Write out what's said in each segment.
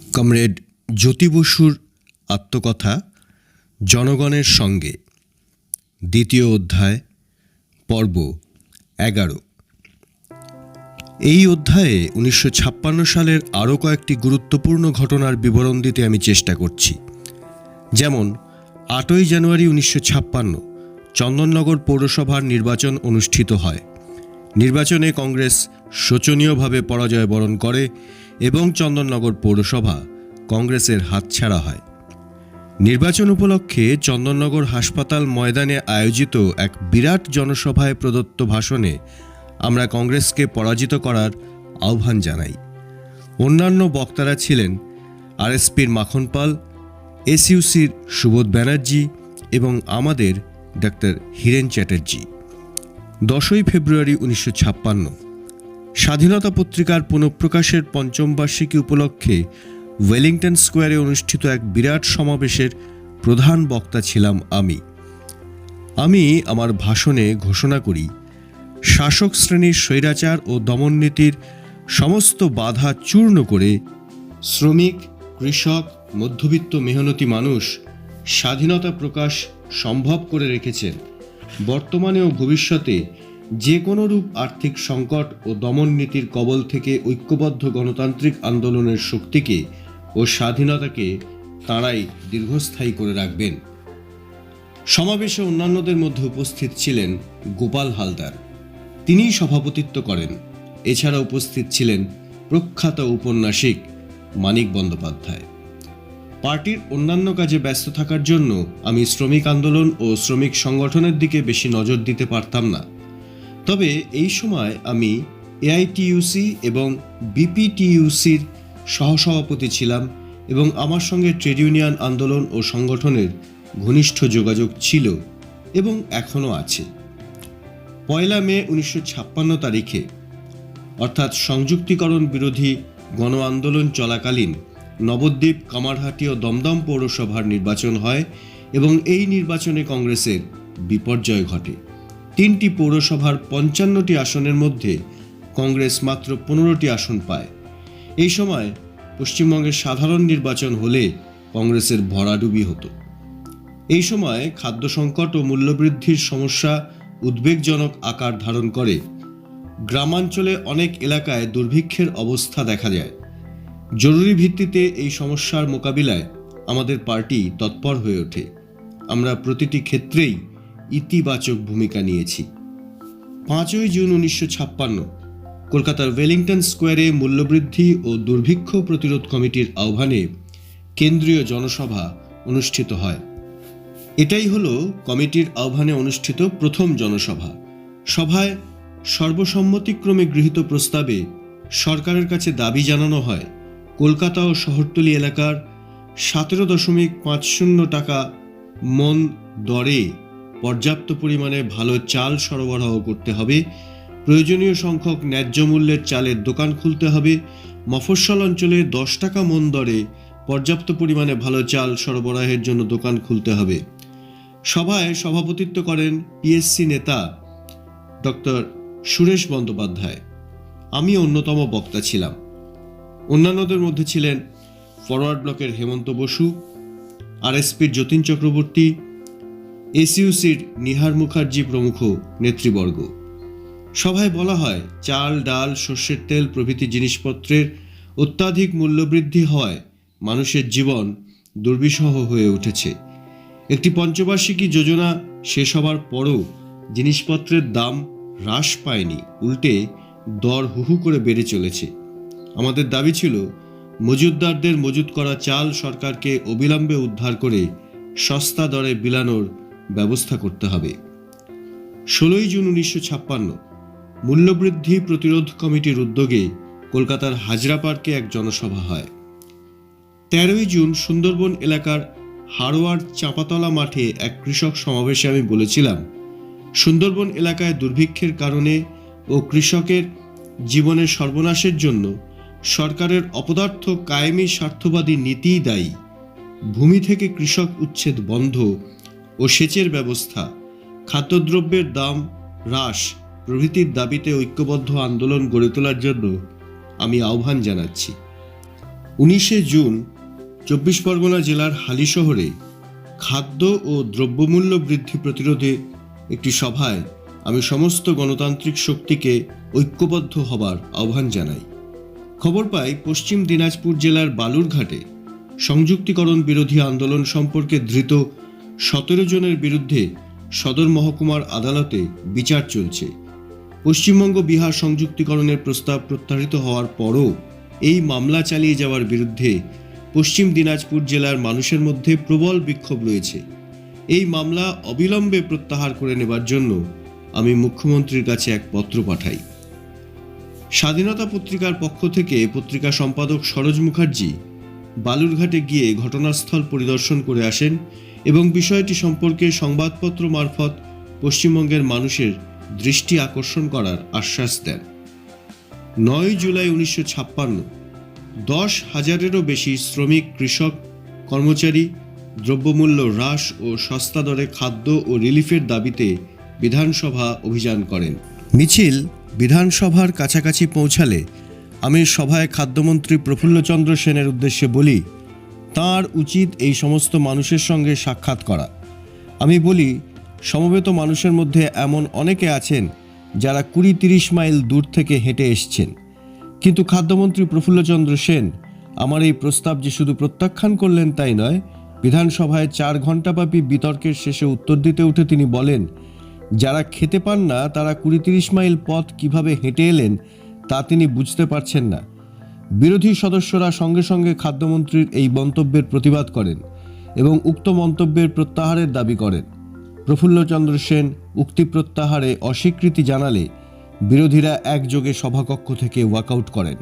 Comrade জ্যোতি বসুর আত্মকথা জনগণের সঙ্গে। দ্বিতীয় অধ্যায়, পর্ব এগারো। এই অধ্যায়ে উনিশশো ছাপ্পান্ন সালের আরও কয়েকটি গুরুত্বপূর্ণ ঘটনার বিবরণ দিতে আমি চেষ্টা করছি। যেমন, আটই জানুয়ারি উনিশশো ছাপ্পান্ন, চন্দননগর পৌরসভার নির্বাচন অনুষ্ঠিত হয়। নির্বাচনে কংগ্রেস শোচনীয়ভাবে পরাজয় বরণ করে এবং চন্দননগর পৌরসভা কংগ্রেসের হাতছাড়া হয়। নির্বাচন উপলক্ষে চন্দননগর হাসপাতাল ময়দানে আয়োজিত এক বিরাট জনসভায় প্রদত্ত ভাষণে আমরা কংগ্রেসকে পরাজিত করার আহ্বান জানাই। অন্যান্য বক্তারা ছিলেন আরএসপির মাখন পাল এসইউসির সুবোধ ব্যানার্জি এবং আমাদের ডাক্তার হীরেন চ্যাটার্জি। দশই ফেব্রুয়ারি উনিশশো ছাপ্পান্ন। স্বাধীনতা পত্রিকার পুনঃপ্রকাশের পঞ্চম বার্ষিকী উপলক্ষে ওয়েলিংটন স্কোয়ারে অনুষ্ঠিত এক বিরাট সমাবেশের প্রধান বক্তা ছিলাম আমি। আমি আমার ভাষণে ঘোষণা করি, শাসক শ্রেণির স্বৈরাচার ও দমননীতির সমস্ত বাধা চূর্ণ করে শ্রমিক, কৃষক, মধ্যবিত্ত মেহনতি মানুষ স্বাধীনতা প্রকাশ সম্ভব করে রেখেছেন। বর্তমানে ও ভবিষ্যতে যে কোনো রূপ আর্থিক সংকট ও দমন নীতির কবল থেকে ঐক্যবদ্ধ গণতান্ত্রিক আন্দোলনের শক্তিকে ও স্বাধীনতাকে তাঁরাই দীর্ঘস্থায়ী করে রাখবেন। সমাবেশে অন্যান্যদের মধ্যে উপস্থিত ছিলেন গোপাল হালদার। তিনিই সভাপতিত্ব করেন। এছাড়া উপস্থিত ছিলেন প্রখ্যাত ঔপন্যাসিক মানিক বন্দ্যোপাধ্যায়। পার্টির অন্যান্য কাজে ব্যস্ত থাকার জন্য আমি শ্রমিক আন্দোলন ও শ্রমিক সংগঠনের দিকে বেশি নজর দিতে পারতাম না। তবে এই সময় আমি এআইটিইউসি এবং বিপিটিইউসির সহসভাপতি ছিলাম এবং আমার সঙ্গে ট্রেড ইউনিয়ন আন্দোলন ও সংগঠনের ঘনিষ্ঠ যোগাযোগ ছিল এবং এখনও আছে। পয়লা মে উনিশশো ছাপ্পান্ন তারিখে, অর্থাৎ সংযুক্তিকরণ বিরোধী গণ আন্দোলন চলাকালীন নবদ্বীপ, কামারহাটি ও দমদম পৌরসভার নির্বাচন হয় এবং এই নির্বাচনে কংগ্রেসের বিপর্যয় ঘটে। তিনটি পৌরসভার পঞ্চান্নটি আসনের মধ্যে কংগ্রেস মাত্র পনেরোটি আসন পায়। এই সময় পশ্চিমবঙ্গের সাধারণ নির্বাচন হলে কংগ্রেসের ভরাডুবি হতো। এই সময় খাদ্য সংকট ও মূল্যবৃদ্ধির সমস্যা উদ্বেগজনক আকার ধারণ করে। গ্রামাঞ্চলে অনেক এলাকায় দুর্ভিক্ষের অবস্থা দেখা যায়। জরুরি ভিত্তিতে এই সমস্যার মোকাবিলায় আমাদের পার্টি তৎপর হয়ে ওঠে। আমরা প্রতিটি ক্ষেত্রেই ইতিবাচক ভূমিকা নিয়েছি। পাঁচই জুন উনিশশো ছাপ্পান্ন, কলকাতার ওয়েলিংটন স্কোয়ারে মূল্যবৃদ্ধি ও দুর্ভিক্ষ প্রতিরোধ কমিটির আহ্বানে কেন্দ্রীয় জনসভা অনুষ্ঠিত হয়। এটাই হলো কমিটির আহ্বানে অনুষ্ঠিত প্রথম জনসভা। সভায় সর্বসম্মতিক্রমে গৃহীত প্রস্তাবে সরকারের কাছে দাবি জানানো হয়, কলকাতা ও শহরতলি এলাকার সতেরো দশমিক পাঁচ শূন্য টাকা মন দরে পর্যাপ্ত পরিমাণে ভালো চাল সরবরাহ করতে হবে। প্রয়োজনীয় সংখ্যক ন্যায্য মূল্যের চালের দোকান খুলতে হবে। মফস্বল অঞ্চলে দশ টাকা মন দরে পর্যাপ্ত পরিমাণে ভালো চাল সরবরাহের জন্য দোকান খুলতে হবে। সভায় সভাপতিত্ব করেন পিএসসি নেতা ডক্টর সুরেশ বন্দ্যোপাধ্যায়। আমি অন্যতম বক্তা ছিলাম। অন্যান্যদের মধ্যে ছিলেন ফরওয়ার্ড ব্লকের হেমন্ত বসু, আরএসপির যতীন চক্রবর্তী এসইউসির নিহার মুখার্জি প্রমুখ নেতৃবর্গ। সভায় বলা হয়, চাল, ডাল, সর্ষের তেল প্রভৃতি জিনিসপত্রের অত্যাধিক মূল্যবৃদ্ধি হওয়ায় মানুষের জীবন দুর্বিষহ হয়ে উঠেছে। একটি পঞ্চবার্ষিকী যোজনা শেষ হবার পরও জিনিসপত্রের দাম হ্রাস পায়নি, উল্টে দর হুহু করে বেড়ে চলেছে। আমাদের দাবি ছিল, মজুতদারদের মজুত করা চাল সরকারকে অবিলম্বে উদ্ধার করে সস্তা দরে বিলানোর ব্যবস্থা করতে হবে। ষোলোই জুন উনিশশো ছাপ্পান্ন, মূল্যবৃদ্ধি প্রতিরোধ কমিটির উদ্যোগে কলকাতার হাজরা পার্কে এক জনসভা হয়। তেরোই জুন সুন্দরবন এলাকার হারোয়ার চাপাতলা মাঠে এক কৃষক সমাবেশে আমি বলেছিলাম, সুন্দরবন এলাকায় দুর্ভিক্ষের কারণে ও কৃষকের জীবনের সর্বনাশের জন্য সরকারের অপদার্থ কায়েমি স্বার্থবাদী নীতিই দায়ী। ভূমি থেকে কৃষক উচ্ছেদ বন্ধ ও সেচের ব্যবস্থা। খাদ্যদ্রব্যের দাম হ্রাস প্রভৃতির দাবিতে ঐক্যবদ্ধ আন্দোলন গড়ে তোলার জন্য আমি আহ্বান জানাচ্ছি। উনিশে জুন চব্বিশ পরগনা জেলার হালি শহরে খাদ্য ও দ্রব্যমূল্য বৃদ্ধি প্রতিরোধে একটি সভায় আমি সমস্ত গণতান্ত্রিক শক্তিকে ঐক্যবদ্ধ হবার আহ্বান জানাই। খবর পাই পশ্চিম দিনাজপুর জেলার বালুরঘাটে সংযুক্তিকরণ বিরোধী আন্দোলন সম্পর্কে ধৃত সতেরো জনের বিরুদ্ধে সদর মহকুমার আদালতে বিচার চলছে। পশ্চিমবঙ্গ বিহার সংযুক্তিকরণের প্রস্তাব প্রত্যাহৃত হওয়ার পরও এই মামলা চালিয়ে যাওয়ার বিরুদ্ধে পশ্চিম দিনাজপুর জেলার মানুষের মধ্যে প্রবল বিক্ষোভ রয়েছে। এই মামলা অবিলম্বে প্রত্যাহার করে নেবার জন্য আমি মুখ্যমন্ত্রীর কাছে এক পত্র পাঠাই। স্বাধীনতা পত্রিকার পক্ষ থেকে পত্রিকা সম্পাদক সরোজ মুখার্জি বালুরঘাটে গিয়ে ঘটনাস্থল পরিদর্শন করে আসেন এবং বিষয়টি সম্পর্কে সংবাদপত্র মারফত পশ্চিমবঙ্গের মানুষের দৃষ্টি আকর্ষণ করার আশ্বাস দেন। নয় জুলাই উনিশশো ছাপ্পান্ন, দশ হাজারেরও বেশি শ্রমিক, কৃষক, কর্মচারী দ্রব্যমূল্য হ্রাস ও সস্তা দরে খাদ্য ও রিলিফের দাবিতে বিধানসভা অভিযান করেন। মিছিল বিধানসভার কাছাকাছি পৌঁছালে আমি সভায় খাদ্যমন্ত্রী প্রফুল্লচন্দ্র সেনের উদ্দেশ্যে বলি তার উচিত এই সমস্ত মানুষের সঙ্গে সাক্ষাৎ করা। আমি বলি, সমবেত মানুষের মধ্যে এমন অনেকে আছেন যারা কুড়ি তিরিশ মাইল দূর থেকে হেঁটে এসছেন। কিন্তু খাদ্যমন্ত্রী প্রফুল্লচন্দ্র সেন আমার এই প্রস্তাব যে শুধু প্রত্যাখ্যান করলেন তাই নয়, বিধানসভায় চার ঘণ্টাব্যাপী বিতর্কের শেষে উত্তর দিতে উঠে তিনি বলেন, যারা খেতে পান না, তারা কুড়ি তিরিশ মাইল পথ কীভাবে হেঁটে এলেন, তা তিনি বুঝতে পারছেন না। বিরোধী সদস্যরা সঙ্গে সঙ্গে খাদ্যমন্ত্রীর এই মন্তব্যের প্রতিবাদ করেন এবং উক্ত মন্তব্যের প্রত্যাহারের দাবি করেন। প্রফুল্লচন্দ্র সেন উক্তি প্রত্যাহারে অস্বীকৃতি জানালে বিরোধীরা একযোগে সভাকক্ষ থেকে ওয়াকআউট করেন।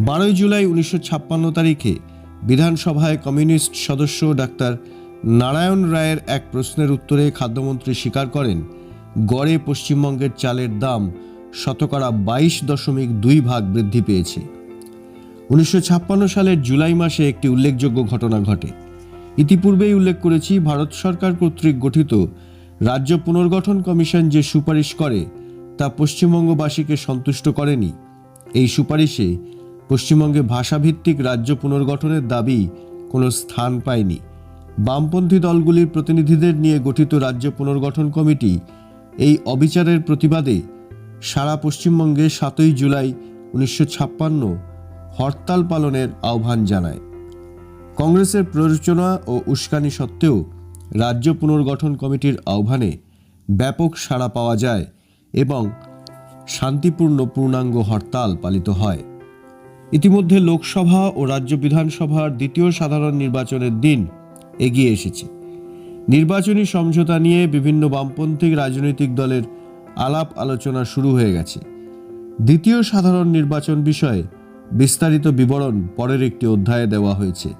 বারোই জুলাই উনিশশো ছাপ্পান্ন তারিখে বিধানসভায় কমিউনিস্ট সদস্য ডাক্তার নারায়ণ রায়ের এক প্রশ্নের উত্তরে খাদ্যমন্ত্রী স্বীকার করেন, গড়ে পশ্চিমবঙ্গের চালের দাম শতকরা বাইশ দশমিক দুই ভাগ বৃদ্ধি পেয়েছে। উনিশশো ছাপ্পান্ন সালের জুলাই মাসে একটি উল্লেখযোগ্য ঘটনা ঘটে। ইতিপূর্বেই উল্লেখ করেছি, ভারত সরকার কর্তৃক গঠিত রাজ্য পুনর্গঠন কমিশন যে সুপারিশ করে, তা পশ্চিমবঙ্গবাসীকে সন্তুষ্ট করেনি। এই সুপারিশে পশ্চিমবঙ্গে ভাষাভিত্তিক রাজ্য পুনর্গঠনের দাবি কোনো স্থান পায়নি। বামপন্থী দলগুলির প্রতিনিধিদের নিয়ে গঠিত রাজ্য পুনর্গঠন কমিটি এই অবিচারের প্রতিবাদে সারা পশ্চিমবঙ্গে সাতই জুলাই উনিশশো ছাপ্পান্ন হরতাল পালনের আহ্বান জানায়। কংগ্রেসের প্ররোচনা ও উস্কানি সত্ত্বেও রাজ্য পুনর্গঠন কমিটির আহ্বানে ব্যাপক সাড়া পাওয়া যায় এবং শান্তিপূর্ণ পূর্ণাঙ্গ হরতাল পালিত হয়। ইতিমধ্যে লোকসভা ও রাজ্য বিধানসভার দ্বিতীয় সাধারণ নির্বাচনের দিন এগিয়ে এসেছে। নির্বাচনী সমঝোতা নিয়ে বিভিন্ন বামপন্থী রাজনৈতিক দলের আলাপ আলোচনা শুরু হয়ে গেছে। দ্বিতীয় সাধারণ নির্বাচন বিষয়ে বিস্তারিত বিবরণ পরের একটি অধ্যায়ে দেওয়া হয়েছে।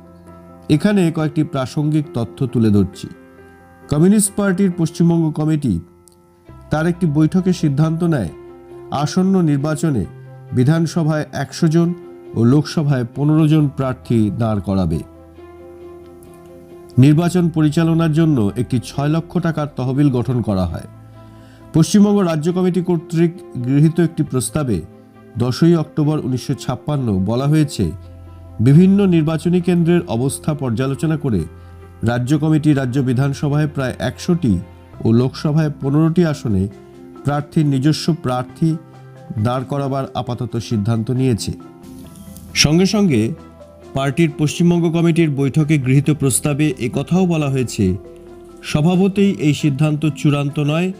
এখানে কয়েকটি প্রাসঙ্গিক তথ্য তুলে ধরছি। কমিউনিস্ট পার্টির পশ্চিমবঙ্গ কমিটি তার একটি বৈঠকে সিদ্ধান্ত নেয়, আসন্ন নির্বাচনে বিধানসভায় একশো জন ও লোকসভায় পনেরো জন প্রার্থী দাঁড় করাবে। নির্বাচন পরিচালনার জন্য একটি ছয় লক্ষ টাকার তহবিল গঠন করা হয়। পশ্চিমবঙ্গ রাজ্য কমিটি কর্তৃক গৃহীত একটি প্রস্তাবে দশই অক্টোবর উনিশশো ছাপ্পান্ন বলা হয়েছে, বিভিন্ন নির্বাচনী কেন্দ্রের অবস্থা পর্যালোচনা করে রাজ্য কমিটি রাজ্য বিধানসভায় প্রায় একশোটি ও লোকসভায় পনেরোটি আসনে প্রার্থীর নিজস্ব প্রার্থী দাঁড় করাবার আপাতত সিদ্ধান্ত নিয়েছে। সঙ্গে সঙ্গে পার্টির পশ্চিমবঙ্গ কমিটির বৈঠকে গৃহীত প্রস্তাবে একথাও বলা হয়েছে, স্বভাবতেই এই সিদ্ধান্ত চূড়ান্ত নয়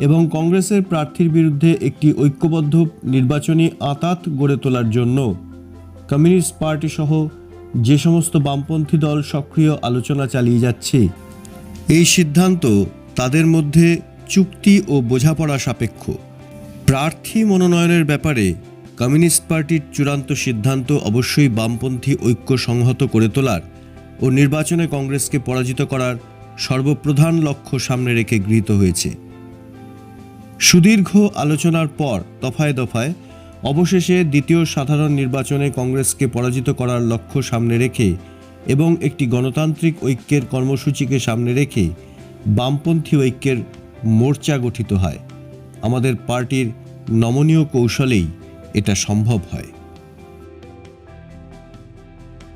এবং কংগ্রেসের প্রার্থীর বিরুদ্ধে একটি ঐক্যবদ্ধ নির্বাচনী আতাত গড়ে তোলার জন্য কমিউনিস্ট পার্টি সহ যে সমস্ত বামপন্থী দল সক্রিয় আলোচনা চালিয়ে যাচ্ছে, এই সিদ্ধান্ত তাদের মধ্যে চুক্তি ও বোঝাপড়া সাপেক্ষ। প্রার্থী মনোনয়নের ব্যাপারে কমিউনিস্ট পার্টির চূড়ান্ত সিদ্ধান্ত অবশ্যই বামপন্থী ঐক্য সংহত করে তোলার ও নির্বাচনে কংগ্রেসকে পরাজিত করার সর্বপ্রধান লক্ষ্য সামনে রেখে গৃহীত হয়েছে। সুদীর্ঘ আলোচনার পর দফায় দফায় অবশেষে দ্বিতীয় সাধারণ নির্বাচনে কংগ্রেসকে পরাজিত করার লক্ষ্য সামনে রেখে এবং একটি গণতান্ত্রিক ঐক্যের কর্মসূচিকে সামনে রেখে বামপন্থী ঐক্যের মোর্চা গঠিত হয়। আমাদের পার্টির নমনীয় কৌশলেই এটা সম্ভব হয়।